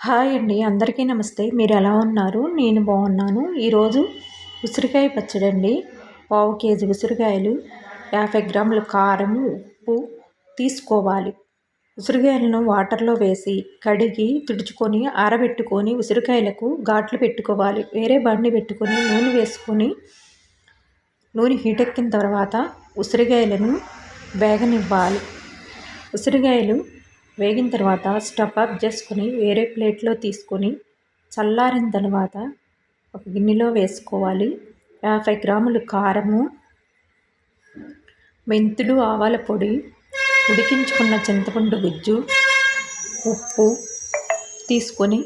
Hi అండి అందరికీ నమస్తే. మీరు ఎలా ఉన్నారు? నేను బాగున్నాను. ఈరోజు ఉసిరికాయ పచ్చడి అండి పావు కేజీ ఉసిరికాయలు యాభై గ్రాముల కారం ఉప్పు తీసుకోవాలి. ఉసిరికాయలను వాటర్లో వేసి కడిగి తుడుచుకొని ఆరబెట్టుకొని ఉసిరికాయలకు ఘాట్లు పెట్టుకోవాలి. వేరే బండి పెట్టుకొని నూనె వేసుకొని నూనె హీటెక్కిన తర్వాత ఉసిరికాయలను వేగనివ్వాలి. ఉసిరికాయలు వేగిన తర్వాత స్టవ్ ఆఫ్ చేసుకొని వేరే ప్లేట్లో తీసుకొని చల్లారిన తర్వాత ఒక గిన్నెలో వేసుకోవాలి. యాభై గ్రాములు కారము మెంతులు ఆవాల పొడి ఉడికించుకున్న చింతపండు గుజ్జు ఉప్పు తీసుకొని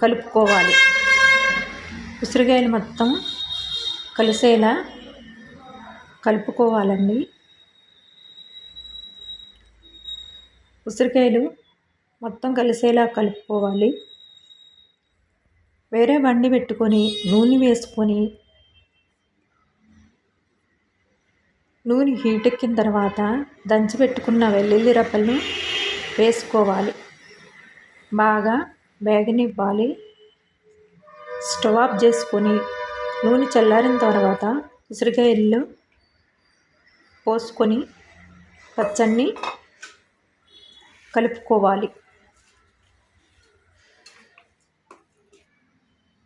కలుపుకోవాలి. ఉసిరికాయలు మొత్తం కలిసేలా కలుపుకోవాలండి. ఉసిరికాయలు మొత్తం కలిసేలా కలుపుకోవాలి. వేరే బండి పెట్టుకొని నూనె వేసుకొని నూనె హీట్ ఎక్కిన తర్వాత దంచి పెట్టుకున్న వెల్లుల్లి రప్పల్ని వేసుకోవాలి. బాగా వేగనివ్వాలి. స్టవ్ ఆఫ్ చేసుకొని నూనె చల్లారిన తర్వాత ఉసిరికాయల్లో పోసుకొని పచ్చడిని కలుపుకోవాలి.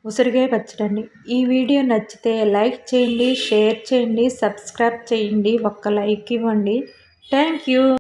ఉసిరికాయ పచ్చడండి. ఈ వీడియో నచ్చితే లైక్ చేయండి షేర్ చేయండి సబ్స్క్రైబ్ చేయండి. ఒక్క లైక్ ఇవ్వండి. Thank you